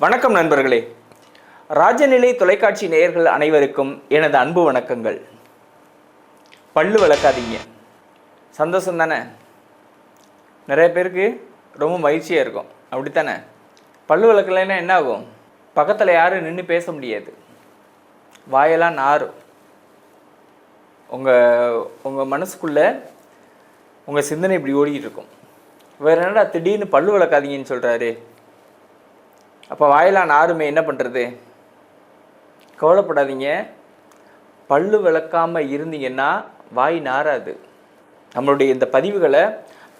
வணக்கம் நண்பர்களே. ராஜநிலை தொலைக்காட்சி நேயர்கள் அனைவருக்கும் எனது அன்பு வணக்கங்கள். பல்லு வளர்க்காதீங்க. சந்தோஷம் தானே? நிறைய பேருக்கு ரொம்ப மகிழ்ச்சியாக இருக்கும். அப்படித்தானே? பல்லு வளர்க்கலைன்னா என்ன ஆகும் பக்கத்தில் யாரும் நின்று பேச முடியாது. வாயெல்லாம் நாரும். உங்கள் உங்கள் மனசுக்குள்ளே உங்கள் சிந்தனை இப்படி ஓடிக்கிட்டு இருக்கும். வேறு என்னடா திடீர்னு பல்லு வளர்க்காதீங்கன்னு சொல்கிறாரு அப்போ வாயிலான ஆறுமே என்ன பண்ணுறது கவலைப்படாதீங்க. பல்லு விளக்காமல் இருந்தீங்கன்னா வாய் நாராது நம்மளுடைய இந்த பதிவுகளை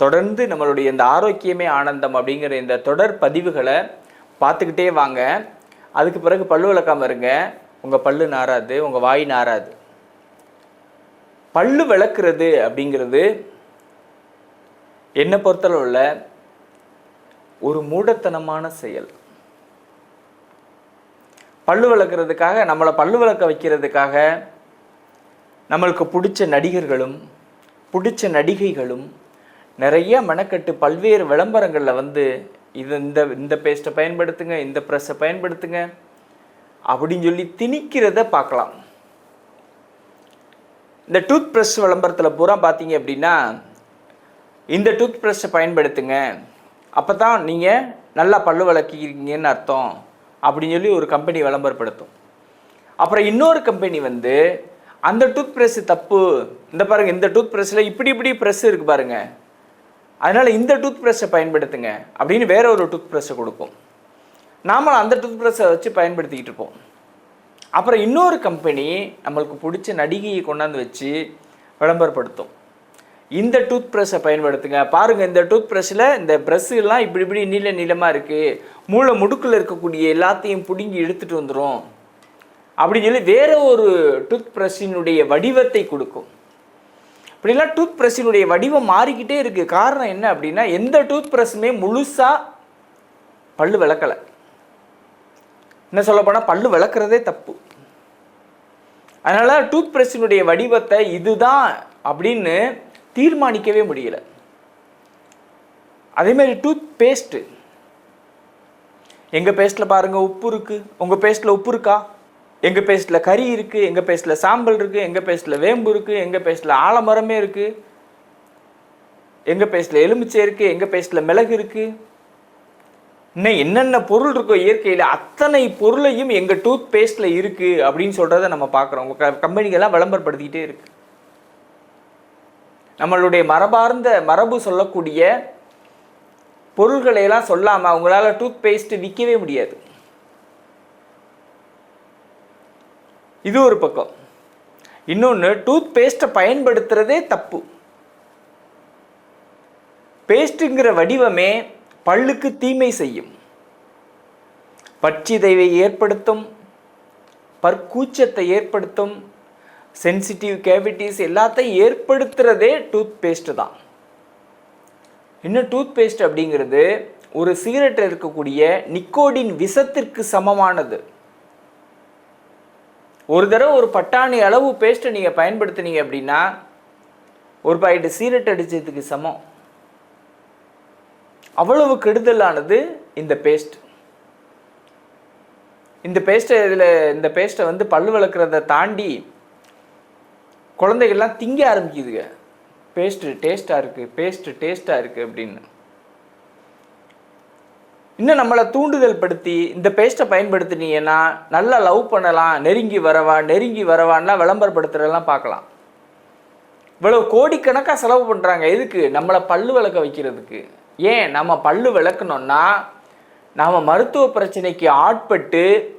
தொடர்ந்து நம்மளுடைய இந்த ஆரோக்கியமே ஆனந்தம் அப்படிங்கிற இந்த தொடர் பதிவுகளை பார்த்துக்கிட்டே வாங்க. அதுக்கு பிறகு பல்லு விளக்காமல் இருங்க. உங்கள் பல்லு நாராது உங்கள் வாய் நாராது பல்லு விளக்குறது அப்படிங்கிறது என்னை பொறுத்தளவில் ஒரு மூடத்தனமான செயல். பல்லு விளக்குறதுக்காக நம்மளை பல்லு விளக்க வைக்கிறதுக்காக நம்மளுக்கு பிடிச்ச நடிகர்களும் பிடிச்ச நடிகைகளும் நிறைய மெனக்கட்டு பல்வேறு விளம்பரங்களில் வந்து இது இந்த இந்த பேஸ்ட்டை பயன்படுத்துங்க இந்த ப்ரெஸ்ஸை பயன்படுத்துங்க அப்படின்னு சொல்லி திணிக்கிறத பார்க்கலாம். இந்த டூத் ப்ரெஷ் விளம்பரத்தில் பூரா பார்த்தீங்க அப்படின்னா இந்த டூத் ப்ரெஷ்ஷை பயன்படுத்துங்க. அப்போ தான் நீங்கள் நல்லா பல்லு விளக்கிக்கிறீங்கன்னு அர்த்தம். அப்படின்னு சொல்லி ஒரு கம்பெனி விளம்பரப்படுத்தும். அப்புறம் இன்னொரு கம்பெனி வந்து அந்த டூத் ப்ரெஷ் தப்பு. இந்த பாருங்கள் இந்த டூத் ப்ரஷ்ஷில் இப்படி இப்படி ப்ரெஷ் இருக்குது பாருங்கள் அதனால் இந்த டூத் ப்ரஷ்ஷை பயன்படுத்துங்க அப்படின்னு வேற ஒரு டூத் ப்ரஷ்ஷை கொடுக்கும். நாமளும் அந்த டூத் ப்ரெஷ்ஷை வச்சு பயன்படுத்திக்கிட்டு இருப்போம். அப்புறம் இன்னொரு கம்பெனி நம்மளுக்கு பிடிச்ச நடிகையை கொண்டாந்து வச்சு விளம்பரப்படுத்தும். இந்த டூத் ப்ரஷ்ஷை பயன்படுத்துங்க. பாருங்கள் இந்த டூத் ப்ரஷ்ஷில் இந்த ப்ரஷ்ஷெல்லாம் இப்படி இப்படி நீள நீளமாக இருக்குது மூளை முடுக்கில் இருக்கக்கூடிய எல்லாத்தையும் பிடுங்கி எடுத்துகிட்டு வந்துடும் அப்படின்னு சொல்லி வேறு ஒரு டூத் ப்ரஷ்ஷினுடைய வடிவத்தை கொடுக்கும். இப்படிலாம் டூத் ப்ரஷ்ஷினுடைய வடிவம் மாறிக்கிட்டே இருக்குது காரணம் என்ன அப்படின்னா எந்த டூத் ப்ரஷ்ஷுமே முழுசாக பல்லு விளக்கலை. என்ன சொல்லப்போனால் பல்லு விளக்குறதே தப்பு. அதனால் டூத் ப்ரஷ்ஷினுடைய வடிவத்தை இதுதான் அப்படின்னு தீர்மானிக்கவே முடியல. அதேமாதிரி டூத் பேஸ்ட்டு எங்கள் பேஸ்ட்டில் பாருங்கள் உப்பு இருக்குது உங்கள் பேஸ்ட்டில் உப்பு இருக்கா? எங்கள் பேஸ்ட்டில் கறி இருக்குது எங்கள் பேஸ்ட்டில் சாம்பல் இருக்குது எங்கள் பேஸ்ட்டில் வேம்பு இருக்குது எங்கள் பேஸ்ட்டில் ஆலமரமே இருக்குது எங்கள் பேஸ்ட்டில் எலுமிச்சை இருக்குது எங்கள் பேஸ்ட்டில் மிளகு இருக்குது இன்னும் என்னென்ன பொருள் இருக்கோ இயற்கையில் அத்தனை பொருளையும் எங்கள் டூத் பேஸ்ட்டில் இருக்குது அப்படின்னு சொல்கிறத நம்ம பார்க்குறோம். உங்கள் கம்பெனிகள்லாம் விளம்பரப்படுத்திக்கிட்டே இருக்குது நம்மளுடைய மரபார்ந்த மரபு சொல்லக்கூடிய பொருள்களை எல்லாம் சொல்லாமல் அவங்களால டூத் பேஸ்ட் விற்கவே முடியாது. இது ஒரு பக்கம். இன்னொன்று டூத் பேஸ்ட்டை பயன்படுத்துறதே தப்பு. பேஸ்ட்டுங்கிற வடிவமே பல்லுக்கு தீமை செய்யும். பட்சிதைவை ஏற்படுத்தும் பற்கூச்சத்தை ஏற்படுத்தும் சென்சிட்டிவ் கேவிட்டிஸ் எல்லாத்தையும் ஏற்படுத்துகிறதே டூத் பேஸ்ட்டு தான். இன்னும் டூத் பேஸ்ட் அப்படிங்கிறது? ஒரு சிகரெட்டில் இருக்கக்கூடிய நிக்கோடின் விஷத்திற்கு சமமானது. ஒரு தடவை ஒரு பட்டாணி அளவு பேஸ்ட்டை நீங்கள் பயன்படுத்துனீங்க அப்படின்னா ஒரு பாக்கெட்டு சீரட் அடித்ததுக்கு சமம். அவ்வளவு கெடுதலானது இந்த பேஸ்ட் இந்த பேஸ்ட்டை இதில் இந்த பேஸ்ட்டை வந்து பல் வளர்க்குறத தாண்டி குழந்தைகள்லாம் திங்க ஆரம்பிக்குதுங்க. பேஸ்ட்டு டேஸ்ட்டாக இருக்குது பேஸ்ட்டு டேஸ்ட்டாக இருக்குது அப்படின்னு. இன்னும் நம்மளை தூண்டுதல் படுத்தி இந்த பேஸ்ட்டை பயன்படுத்தினீங்கன்னா நல்லா லவ் பண்ணலாம் நெருங்கி வரவா நெருங்கி வரவான்லாம் விளம்பரப்படுத்துறதெல்லாம் பார்க்கலாம். இவ்வளோ கோடிக்கணக்காக செலவு பண்ணுறாங்க எதுக்கு? நம்மளை பல்லு விளக்க வைக்கிறதுக்கு. ஏன்? நம்ம பல்லு விளக்கணும்னா நாம் மருத்துவ பிரச்சனைக்கு ஆட்பட்டு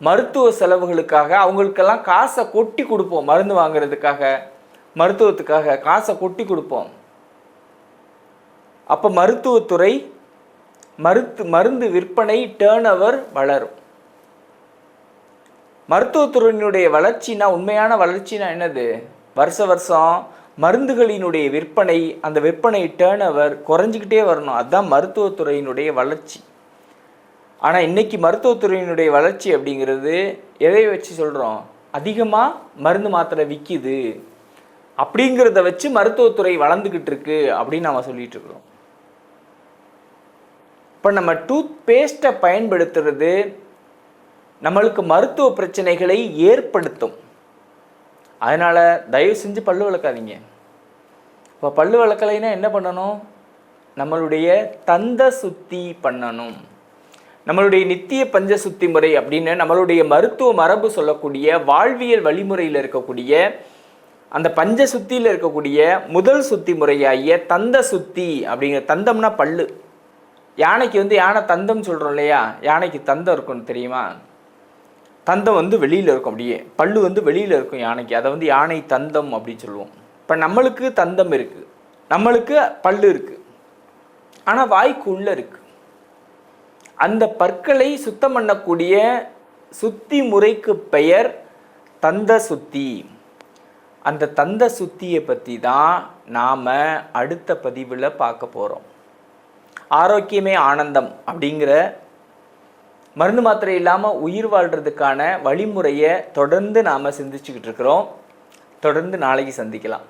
மருத்துவ செலவுகளுக்காக அவங்களுக்கெல்லாம் காசை கொட்டி கொடுப்போம். மருந்து வாங்குறதுக்காக மருத்துவத்துக்காக காசை கொட்டி கொடுப்போம். அப்போ மருத்துவத்துறை மருத்து மருந்து விற்பனை டேர்ன் வளரும். மருத்துவத்துறையினுடைய வளர்ச்சினா உண்மையான வளர்ச்சினா என்னது? வருஷ வருஷம் மருந்துகளினுடைய விற்பனை அந்த விற்பனை டேர்ன் ஓவர் குறைஞ்சிக்கிட்டே வரணும். அதுதான் மருத்துவத்துறையினுடைய வளர்ச்சி. ஆனால் இன்னைக்கு மருத்துவத்துறையினுடைய வளர்ச்சி அப்படிங்கிறது எதை வச்சு சொல்கிறோம் அதிகமாக மருந்து மாத்திரை விற்கிது அப்படிங்கிறத வச்சு மருத்துவத்துறை வளர்ந்துக்கிட்டு இருக்கு அப்படின்னு நம்ம சொல்லிட்டு இருக்கிறோம். இப்போ நம்ம டூத் பேஸ்ட்டை பயன்படுத்துறது நம்மளுக்கு மருத்துவ பிரச்சனைகளை ஏற்படுத்தும். அதனால் தயவு செஞ்சு பல்லு விளக்காதீங்க இப்போ பல்லு விளக்கலைன்னா என்ன பண்ணணும்? நம்மளுடைய தந்த சுத்தி பண்ணணும். நம்மளுடைய நித்திய பஞ்ச சுத்தி முறை அப்படின்னு நம்மளுடைய மருத்துவ மரபு சொல்லக்கூடிய வாழ்வியல் வழிமுறையில் இருக்கக்கூடிய அந்த பஞ்ச சுத்தியில் இருக்கக்கூடிய முதல் சுத்தி முறையாகிய தந்த சுத்தி அப்படிங்கிற தந்தம்னா பல்லு. யானைக்கு வந்து யானை தந்தம் சொல்கிறோம் இல்லையா? யானைக்கு தந்தம் இருக்கும்னு தெரியுமா? தந்தம் வந்து வெளியில் இருக்கும் அப்படியே. பல்லு வந்து வெளியில் இருக்கும் யானைக்கு. அதை வந்து யானை தந்தம் அப்படின்னு சொல்லுவோம். இப்போ நம்மளுக்கு தந்தம் இருக்குது நம்மளுக்கு பல்லு இருக்குது ஆனால் வாய்க்கு உள்ளே இருக்குது அந்த பற்களை சுத்தம் பண்ணக்கூடிய சுத்தி முறைக்கு பெயர் தந்த சுத்தி. அந்த தந்த சுத்தியை பற்றி தான் நாம் அடுத்த பதிவில் பார்க்க போகிறோம் ஆரோக்கியமே ஆனந்தம் அப்படிங்கிற மருந்து மாத்திரை இல்லாமல் உயிர் வாழ்கிறதுக்கான வழிமுறையை தொடர்ந்து நாம் சிந்திச்சுக்கிட்டு இருக்கிறோம். தொடர்ந்து நாளைக்கு சந்திக்கலாம்.